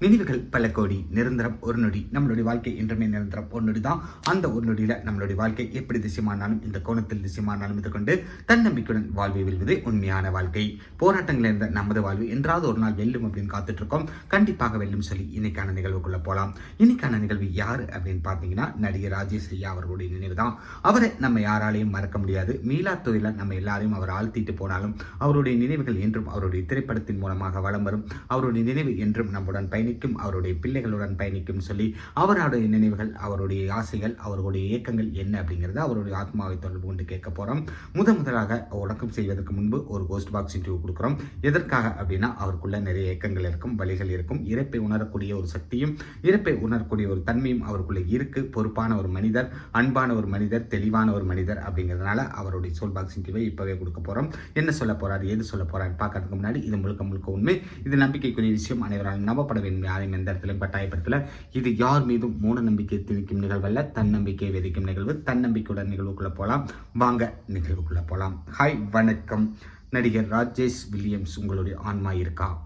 நினைவுகள் பல கோடி நிரந்தரம் ஒரு நொடி. நம்மளுடைய வாழ்க்கை என்றுமே நிரந்தரம் ஒரு நொடி தான் அந்த ஒரு நொடியில் நம்மளுடைய வாழ்க்கை எப்படி திசைமானாலும் இந்த கோணத்தில் திசைமானாலும் இது கொண்டு தன்னம்பிக்கையுடன் வாழ்வை வெல்வது உண்மையான வாழ்க்கை. போராட்டங்கள் இருந்த நமது வாழ்வு என்றாவது ஒரு நாள் வெல்லும் அப்படின்னு காத்துட்டு இருக்கோம் கண்டிப்பாக வெல்லும் சொல்லி இன்னைக்கான நிகழ்வுக்குள்ள போகலாம் இன்னைக்கான நிகழ்வு யார் அப்படின்னு பார்த்தீங்கன்னா நடிகர் ராஜேஷ் ஐயா அவர்களுடைய நினைவு தான் அவரை நம்ம யாராலையும் மறக்க முடியாது. மீளா தொழில நம்ம எல்லாரையும் அவர் ஆழ்த்திட்டு போனாலும் அவருடைய நினைவுகள் என்றும் அவருடைய திரைப்படத்தின் மூலமாக வளம் வரும். அவருடைய நினைவு என்றும் நம்முடன் பயணிக்கும் அவருடைய பிள்ளைகளுடன் பயணிக்கும் சொல்லி அவருடைய நினைவுகள் அவருடைய ஆசைகள் அவருடைய இயக்கங்கள் என்ன அப்படிங்கிறத அவருடைய ஆத்மாவை தொடர்பு கொண்டு கேட்க போகிறோம் முத முதலாக உடக்கம் செய்வதற்கு முன்பு ஒரு கோஸ்ட் பாக்ஸ் இன்டர்வியூ கொடுக்குறோம். எதற்காக அப்படின்னா அவருக்குள்ள நிறைய இயக்கங்கள் இருக்கும் வழிகள் இருக்கும். இறப்பை உணரக்கூடிய ஒரு சக்தியும் இறப்பை உணரக்கூடிய ஒரு தன்மையும் அவருக்குள்ள இருக்கு. பொறுப்பான ஒரு மனிதர் அன்பான ஒரு மனிதர் தெளிவான ஒரு மனிதர் அப்படிங்கிறதுனால அவருடைய சோல் பாக்ஸ் இன்டர்வியூ இப்போவே கொடுக்க போகிறோம் என்ன சொல்ல போறாரு எது சொல்ல போறாருன்னு பார்க்கறதுக்கு முன்னாடி இது முழுக்க முழுக்க உண்மை. இது நம்பிக்கைக்குரிய விஷயம். அனைவரால் நம்பப்பட வேண்டும். யாரையும் எந்த இடத்துலையும் கட்டாயப்படுத்தல. இது யார் மீதும் மூட நம்பிக்கை திணிக்கும் நிகழ்வல்ல. தன்னம்பிக்கை விதிக்கும் நிகழ்வு. தன்னம்பிக்கையுடன் நிகழ்வுக்குள்ள போகலாம் வாங்க நிகழ்வுக்குள்ள போகலாம் ஹாய் வணக்கம். நடிகர் ராஜேஷ் வில்லியம்ஸ் உங்களுடைய ஆன்மா இருக்கா?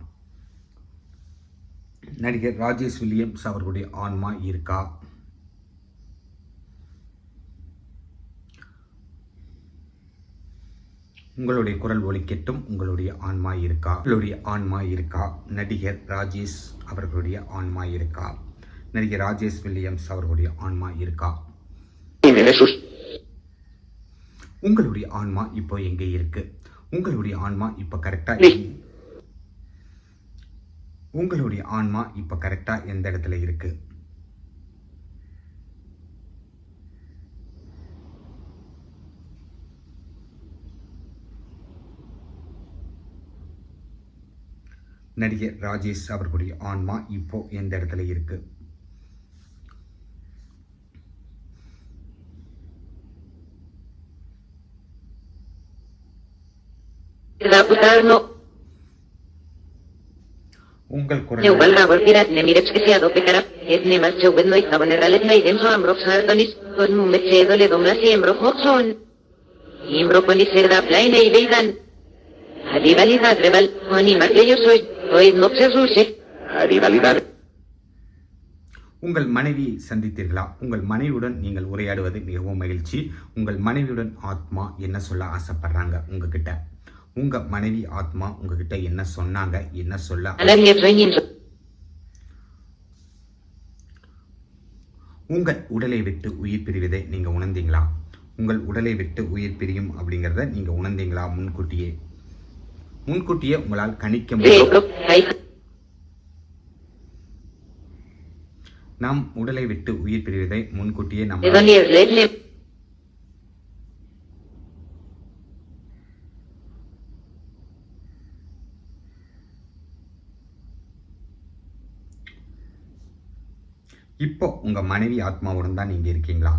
நடிகர் ராஜேஷ் வில்லியம்ஸ் அவர்களுடைய ஆன்மா இருக்கா? உங்களுடைய குரல் ஒலிக்கட்டும் உங்களுடைய ஆன்மா இருக்கா? உங்களுடைய ஆன்மா இருக்கா? நடிகர் ராஜேஷ் அவர்களுடைய ஆன்மா இருக்கா? நடிகர் ராஜேஷ் வில்லியம்ஸ் அவர்களுடைய ஆன்மா இருக்கா? உங்களுடைய ஆன்மா இப்போ எங்கே இருக்கு? உங்களுடைய ஆன்மா இப்போ கரெக்டா உங்களுடைய ஆன்மா இப்போ கரெக்டா எந்த இடத்துல இருக்குது நடிகர் ராஜேஷ் அவர்களுடைய ஆன்மா இப்போ எந்த இடத்துல இருக்கு no. உங்கள் குரல் Neuval la volvira, ne mire preciado pecara, et ne mas உங்கள் மனைவியை சந்தித்தீர்களா? உங்கள் மனைவியுடன் நீங்கள் உரையாடுவது மிகவும் மகிழ்ச்சி. உங்கள் மனைவியுடன் ஆத்மா என்ன சொல்ல ஆசைப்படுறாங்க உங்ககிட்ட? உங்க மனைவி ஆத்மா உங்ககிட்ட என்ன சொன்னாங்க? என்ன சொல்ல. உங்கள் உடலை விட்டு உயிர் பிரிவதை நீங்க உணர்ந்தீங்களா? உங்கள் உடலை விட்டு உயிர் பிரியும் அப்படிங்கிறத நீங்க உணர்ந்தீங்களா? முன்கூட்டியே. முன்கூட்டியே உங்களால் கணிக்க முடியும் நாம் உடலை விட்டு உயிர் பிரிவதை முன்கூட்டியே நம்ம. இப்போ உங்க மனைவி ஆத்மாவுடன் தான் நீங்க இருக்கீங்களா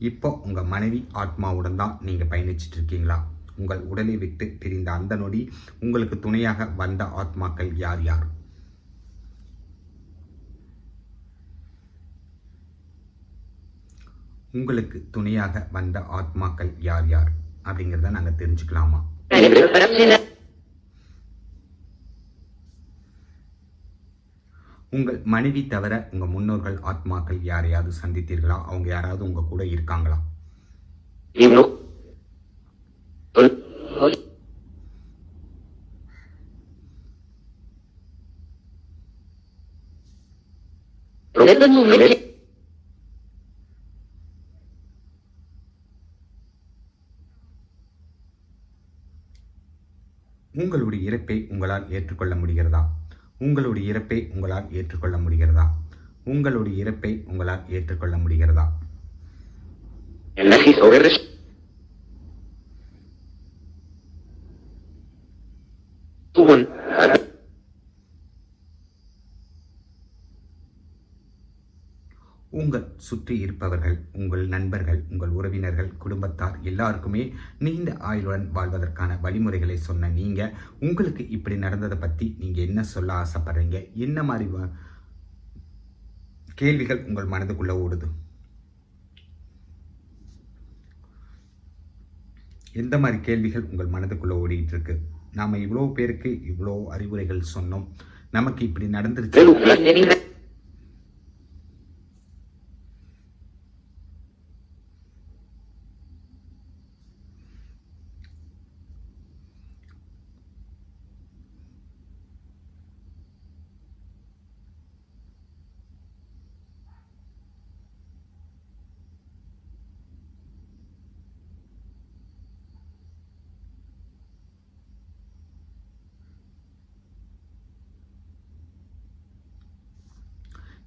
இப்போ உங்க மனைவி ஆத்மாவுடன் தான் நீங்க பயணிச்சிட்டு இருக்கீங்களா உங்கள் உடலை விட்டு பிரிந்த அந்த நொடி உங்களுக்கு துணையாக வந்த ஆத்மாக்கள் யார் யார்? உங்களுக்கு துணையாக வந்த ஆத்மாக்கள் யார் யார்? அப்படிங்கிறத நாங்கள் தெரிஞ்சுக்கலாமா? உங்கள் மனைவி தவிர உங்க முன்னோர்கள் ஆத்மாக்கள் யாரையாவது சந்தித்தீர்களா? அவங்க யாராவது உங்க கூட இருக்காங்களா? உங்களுடைய இறப்பை உங்களால் ஏற்றுக்கொள்ள முடிகிறதா? உங்களுடைய இறப்பை உங்களால் ஏற்றுக்கொள்ள முடிகிறதா? உங்களுடைய இறப்பை உங்களால் ஏற்றுக்கொள்ள முடிகிறதா? உங்கள் சுற்றி இருப்பவர்கள் உங்கள் நண்பர்கள் உங்கள் உறவினர்கள் குடும்பத்தார் எல்லாருக்குமே நீண்ட ஆயுளுடன் வாழ்வதற்கான வழிமுறைகளை சொன்ன நீங்கள் உங்களுக்கு இப்படி நடந்ததை பற்றி நீங்கள் என்ன சொல்ல ஆசைப்படுறீங்க? என்ன மாதிரி வ- கேள்விகள் உங்கள் மனதுக்குள்ளே ஓடுது? எந்த மாதிரி கேள்விகள் உங்கள் மனதுக்குள்ளே ஓடிட்டு இருக்கு நாம் இவ்வளோ பேருக்கு இவ்வளோ அறிவுரைகள் சொன்னோம். நமக்கு இப்படி நடந்துருச்சு.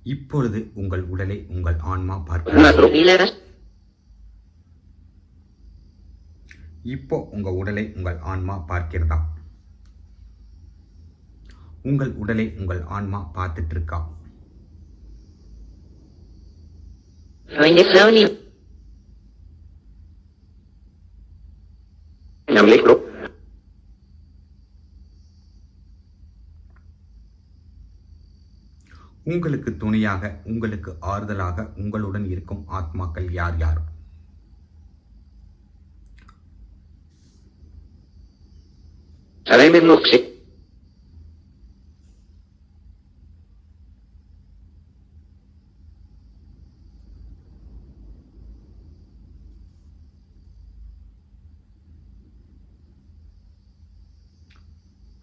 இப்பொழுது உங்கள் உடலை உங்கள் ஆன்மா hileras. இப்போ உங்க உடலை உங்கள் ஆன்மா பார்க்கிறதா? உங்கள் உடலை உங்கள் ஆன்மா பார்த்துட்டு இருக்கா Bendición y... Namlecro. உங்களுக்கு துணையாக உங்களுக்கு ஆறுதலாக உங்களுடன் இருக்கும் ஆத்மாக்கள் யார் யார்? தலைமை நோக்கி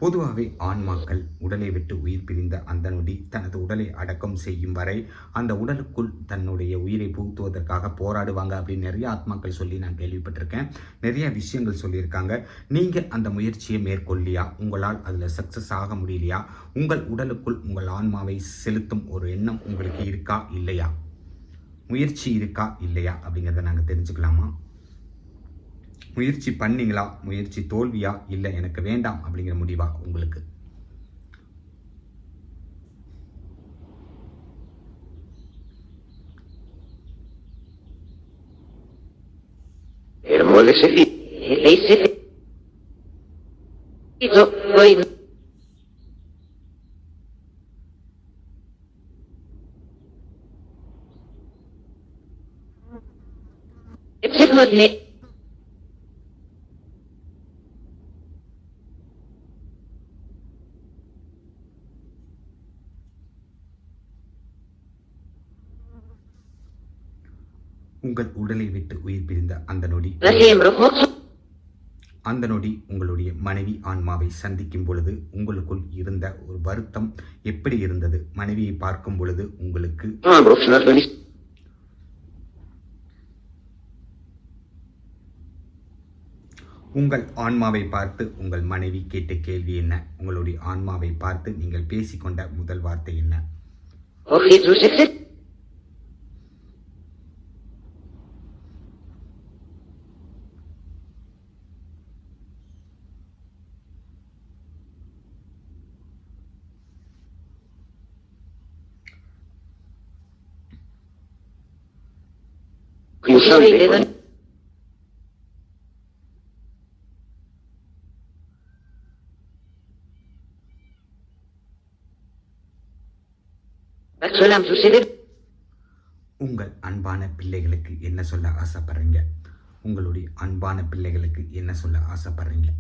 பொதுவாகவே ஆன்மாக்கள் உடலை விட்டு உயிர் பிரிந்த அந்த நொடி தனது உடலை அடக்கம் செய்யும் வரை அந்த உடலுக்குள் தன்னுடைய உயிரை புகுத்துவதற்காக போராடுவாங்க அப்படின்னு நிறைய ஆத்மாக்கள் சொல்லி நான் கேள்விப்பட்டிருக்கேன். நிறைய விஷயங்கள் சொல்லியிருக்காங்க. நீங்கள் அந்த முயற்சியை மேற்கொள்ளியா? உங்களால் அதில் சக்ஸஸ் ஆக முடியலையா? உங்கள் உடலுக்குள் உங்கள் ஆன்மாவை செலுத்தும் ஒரு எண்ணம் உங்களுக்கு இருக்கா? இல்லையா? முயற்சி இருக்கா? இல்லையா? அப்படிங்கிறத நாங்கள் தெரிஞ்சுக்கலாமா? முயற்சி பண்ணீங்களா முயற்சி தோல்வியா இல்லை எனக்கு வேண்டாம் அப்படிங்கிற முடிவா உங்களுக்கு Hermole உங்கள் உடலை விட்டு உயிர் பிரிந்த அந்த நொடி. அந்த நொடி உங்களுடைய மனைவி ஆன்மாவை சந்திக்கும் பொழுது உங்களுக்குள் இருந்த ஒரு வருத்தம் எப்படி இருந்தது மனைவியை பார்க்கும் பொழுது உங்களுக்கு. உங்கள் ஆன்மாவை பார்த்து உங்கள் மனைவி கேட்ட கேள்வி என்ன உங்களுடைய ஆன்மாவை பார்த்து நீங்கள் பேசிக்கொண்ட முதல் வார்த்தை என்ன O Jesus exit. Usante. Solam suceder. உங்கள் அன்பான பிள்ளைகளுக்கு என்ன சொல்ல ஆசைப்படுறீங்க உங்களுடைய அன்பான பிள்ளைகளுக்கு என்ன சொல்ல ஆசைப்படுறீங்க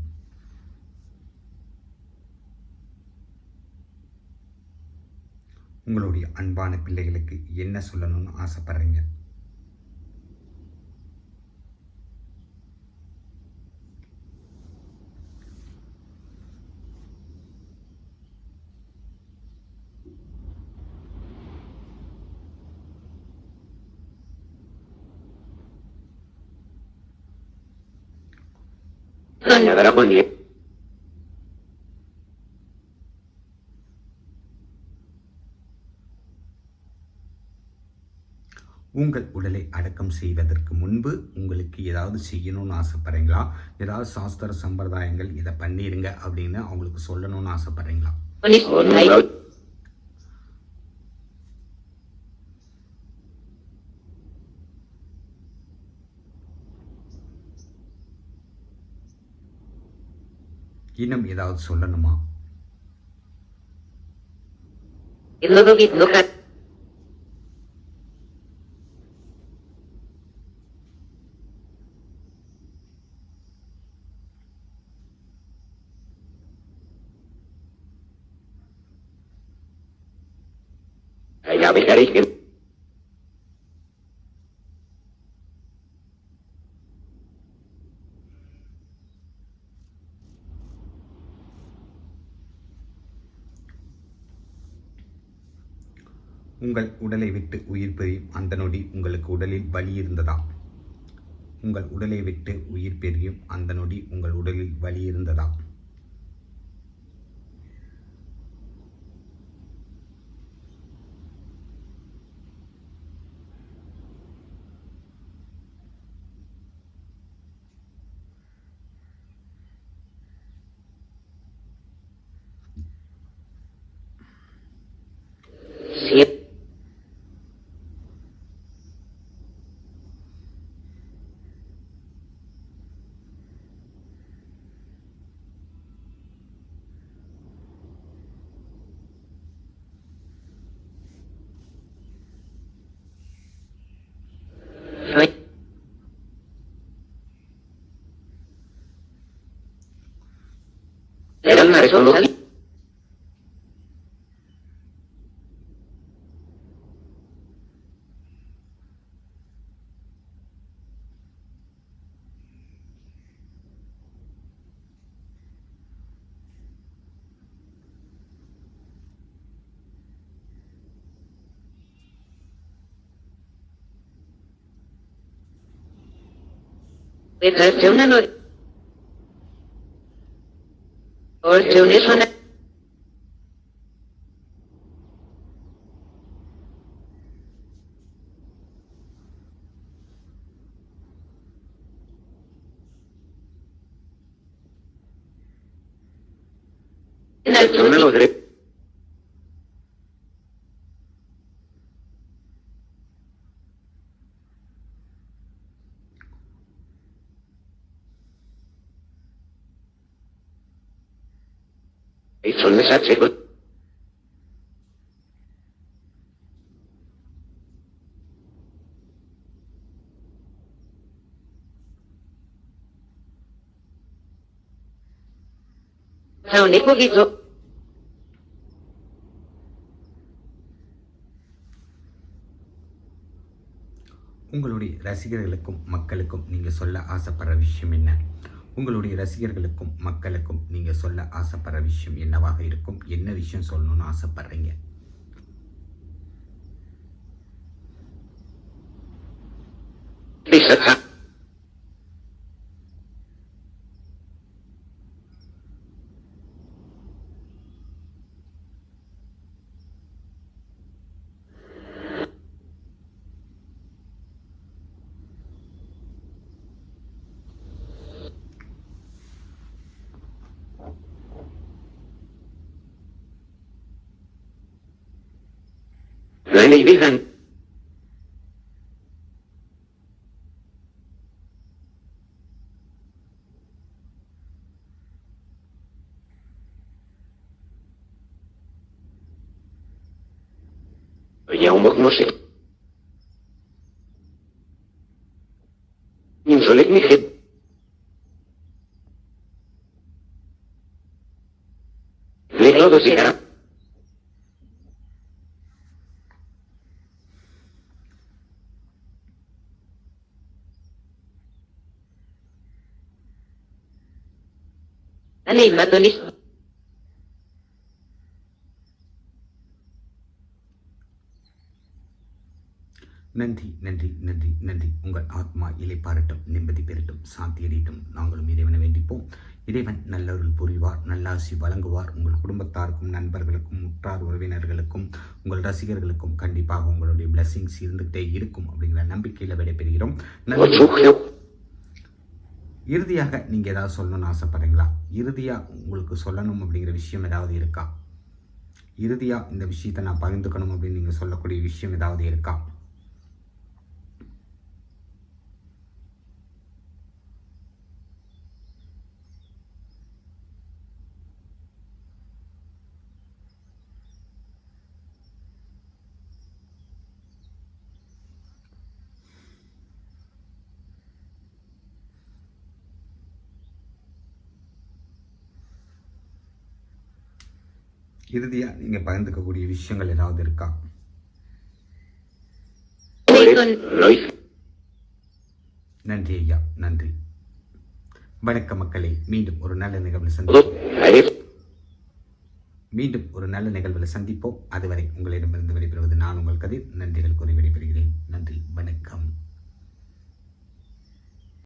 உங்களுடைய அன்பான பிள்ளைகளுக்கு என்ன சொல்லணும்னு ஆசைப்படுறீங்க உங்கள் உடலை அடக்கம் செய்வதற்கு முன்பு உங்களுக்கு ஏதாவது செய்யணும்னு ஆசைப்படுறீங்களா? ஏதாவது சாஸ்திர சம்பிரதாயங்கள் இதை பண்ணிடுங்க அப்படின்னு அவங்களுக்கு சொல்லணும்னு ஆசைப்படுறீங்களா? இன்னும் ஏதாவது சொல்லணுமா? Idlodogit விட்டு உயிர் பெரியும் அந்த நொடி உங்களுக்கு உடலில் வலி இருந்ததா? உங்கள் உடலை விட்டு உயிர் பெரியும் அந்த நொடி உங்கள் உடலில் வலி இருந்ததா? tecnología. Pero es una noticia. teléfono. Yo me lo chicos. Son de poquito. உங்களுடைய ரசிகர்களுக்கும் மக்களுக்கும் நீங்கள் சொல்ல ஆசைப்படுற விஷயம் என்ன உங்களுடைய ரசிகர்களுக்கும் மக்களுக்கும் நீங்கள் சொல்ல ஆசைப்படுற விஷயம் என்னவாக இருக்கும்? என்ன விஷயம் சொல்லணும்னு ஆசைப்படுறீங்க? lại đi viết hình Nhà ông mất nó sẽ Nhưng rồi lấy hết khịt Lấy nó có gì hả? Halima tulis நன்றி நன்றி நன்றி நன்றி. உங்கள் ஆத்மா இலை பாரட்டும் நிம்மதி பெறட்டும் சாந்தி அடையட்டும். நாங்களும் இறைவனை வேண்டிப்போம். இறைவன் நல்லவர்கள் புரிவார் நல்லாசி வழங்குவார். உங்கள் குடும்பத்தாருக்கும் நண்பர்களுக்கும் உற்றார் உறவினர்களுக்கும் உங்கள் ரசிகர்களுக்கும் கண்டிப்பாக உங்களுடைய பிளஸ்ஸிங்ஸ் இருந்துகிட்டே இருக்கும் அப்படிங்கிற நம்பிக்கையில் விடைபெறுகிறோம். நன்றி. இறுதியாக நீங்கள் ஏதாவது சொல்லணும்னு ஆசைப்படுறீங்களா? இறுதியாக உங்களுக்கு சொல்லணும் அப்படிங்கிற விஷயம் ஏதாவது இருக்கா? இறுதியாக இந்த விஷயத்தை நான் பகிர்ந்துக்கணும் அப்படின்னு நீங்கள் சொல்லக்கூடிய விஷயம் ஏதாவது இருக்கா? இறுதியாக நீங்கள் பகிர்ந்துக்கக்கூடிய விஷயங்கள் ஏதாவது இருக்கா. நன்றி ஐயா நன்றி வணக்க மக்களே மீண்டும் ஒரு நல்ல நிகழ்வில். சந்திப்போம். மீண்டும் ஒரு நல்ல நிகழ்வில் சந்திப்போம் அதுவரை உங்களிடமிருந்து விடைபெறுவது நான் உங்கள் கதிர் நன்றிகள் கூறி விடைபெறுகிறேன் நன்றி வணக்கம்